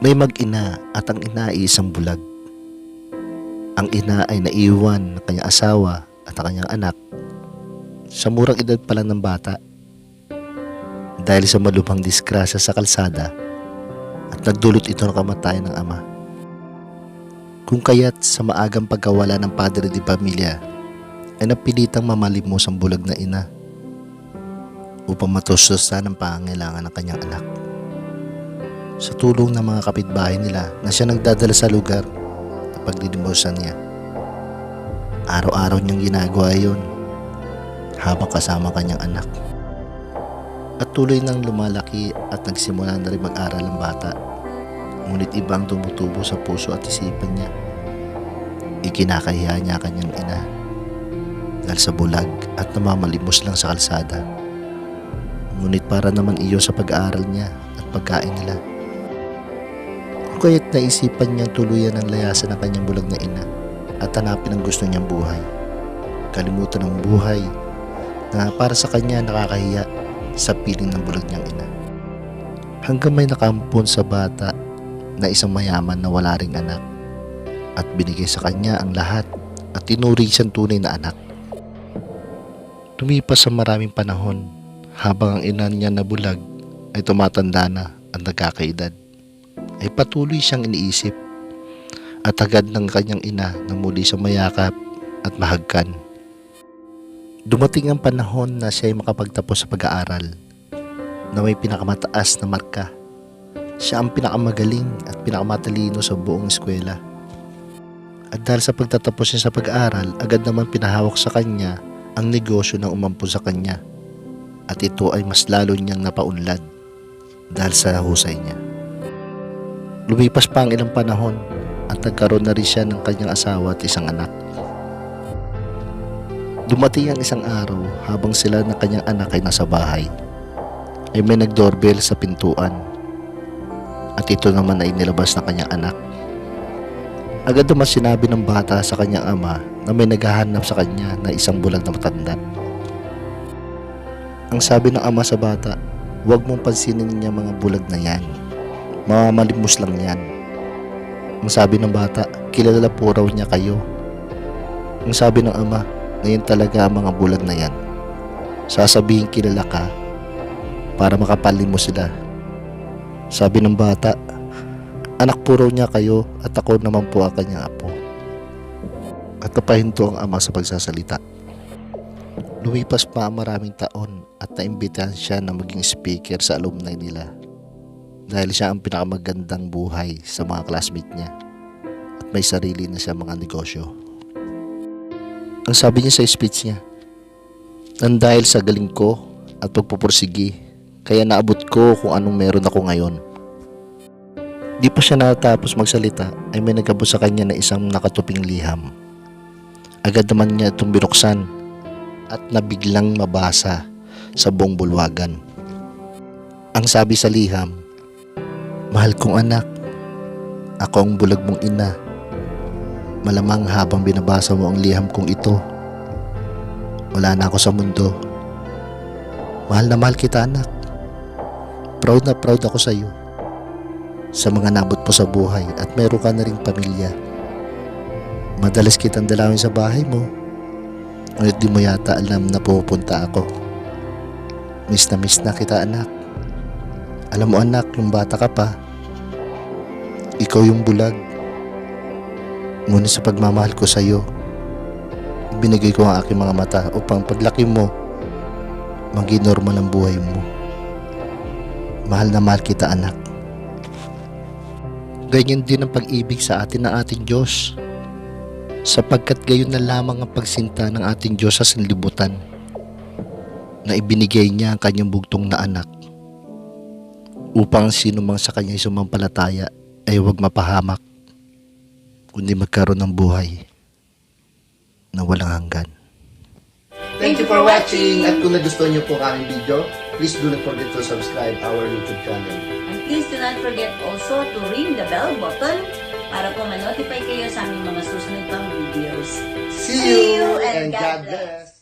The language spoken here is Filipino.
May mag-ina at ang ina ay isang bulag. Ang ina ay naiwan ng kanyang asawa at ang kanyang anak sa murang edad pa lang ng bata dahil sa malubhang disgrasya sa kalsada at nagdulot ito ng kamatayan ng ama. Kung kaya't sa maagang pagkawala ng padre di pamilya ay napilitang mamalimos ang bulag na ina upang matustusan ang pangangailangan ng kanyang anak. Sa tulong ng mga kapitbahay nila na siya nagdadala sa lugar na paglilimusan niya. Araw-araw niyang ginagawa yun habang kasama ang kanyang anak. At tuloy nang lumalaki at nagsimula na rin mag-aral ang bata. Ngunit ibang tumutubo sa puso at isipan niya. Ikinakahiya niya ang kanyang ina dahil sa bulag at namamalimos lang sa kalsada. Ngunit para naman iyo sa pag-aaral niya at pagkain nila. Kaya't naisipan niyang tuluyan ang layasan ng kanyang bulag na ina at hanapin ang gusto niyang buhay. Kalimutan ang buhay na para sa kanya nakakahiya sa piling ng bulag niyang ina. Hanggang may nakampon sa bata na isang mayaman na wala ring anak at binigay sa kanya ang lahat at tinuri siyang tunay na anak. Lumipas sa maraming panahon habang ang ina niya na bulag ay tumatanda na at nagkakaedad ay patuloy siyang iniisip at agad ng kanyang ina na muli sa mayakap at mahagkan. Dumating ang panahon na siya ay makapagtapos sa pag-aaral na may pinakamataas na marka. Siya ang pinakamagaling at pinakamatalino sa buong eskwela. At dahil sa pagtatapos niya sa pag-aaral, agad naman pinahawak sa kanya ang negosyo na umampo sa kanya. At ito ay mas lalo niyang napaunlad dahil sa husay niya. Lumipas pa ang ilang panahon at nagkaroon na rin siya ng kanyang asawa at isang anak. Dumating ang isang araw habang sila ng kanyang anak ay nasa bahay. Ay may nagdoorbell sa pintuan. At ito naman ay nilabas ng kanyang anak. Agad naman sinabi ng bata sa kanyang ama na may naghahanap sa kanya na isang bulag na matanda. Ang sabi ng ama sa bata, huwag mong pansinin niya mga bulag na yan. Mamamalimos lang yan. Ang sabi ng bata, kilala po raw niya kayo. Ang sabi ng ama, ngayon talaga ang mga bulag na yan. Sasabihin kilala ka para makapalim mo sila. Sabi ng bata, anak po raw niya kayo at ako naman po ang kanyang apo. At napahinto ang ama sa pagsasalita. Lumipas pa ang maraming taon at naimbitahan siya na maging speaker sa alumni nila dahil siya ang pinakamagandang buhay sa mga classmate niya at may sarili na siya mga negosyo. Ang sabi niya sa speech niya, nang dahil sa galing ko at pagpupursigi, kaya naabot ko kung anong meron ako ngayon. Di pa siya natapos magsalita ay may nagabot sa kanya na isang nakatuping liham. Agad naman niya itong binuksan at nabiglang mabasa sa buong bulwagan. Ang sabi sa liham, Mahal kong anak, ako ang bulag mong ina. Malamang habang binabasa mo ang liham kong ito, wala na ako sa mundo. Mahal na mahal kita anak. Proud na proud ako sa iyo. Sa mga nabot mo sa buhay at meron ka na ring pamilya. Madalas kitang dalawin sa bahay mo. Ngunit di mo yata alam na pupunta ako. Miss na miss na kita anak. Alam mo anak, yung bata ka pa, ikaw yung bulag. Ngunit sa pagmamahal ko sa iyo, binigay ko ang aking mga mata upang paglaki mo, maging normal ang buhay mo. Mahal na mahal kita anak. Ganyan din ang pag-ibig sa atin ng ating Diyos. Sapagkat gayon na lamang ang pagsinta ng ating Diyos sa sanlibutan na ibinigay niya ang kanyang bugtong na anak upang sino mang sa kanya sumampalataya ay huwag mapahamak kundi magkaroon ng buhay na walang hanggan. Thank you for watching! At kung nagustuhan niyo po ang aming video, please do not forget to subscribe our YouTube channel. And please do not forget also to ring the bell button para po ma-notify kayo sa aming mga susunod pang videos. See you and God bless!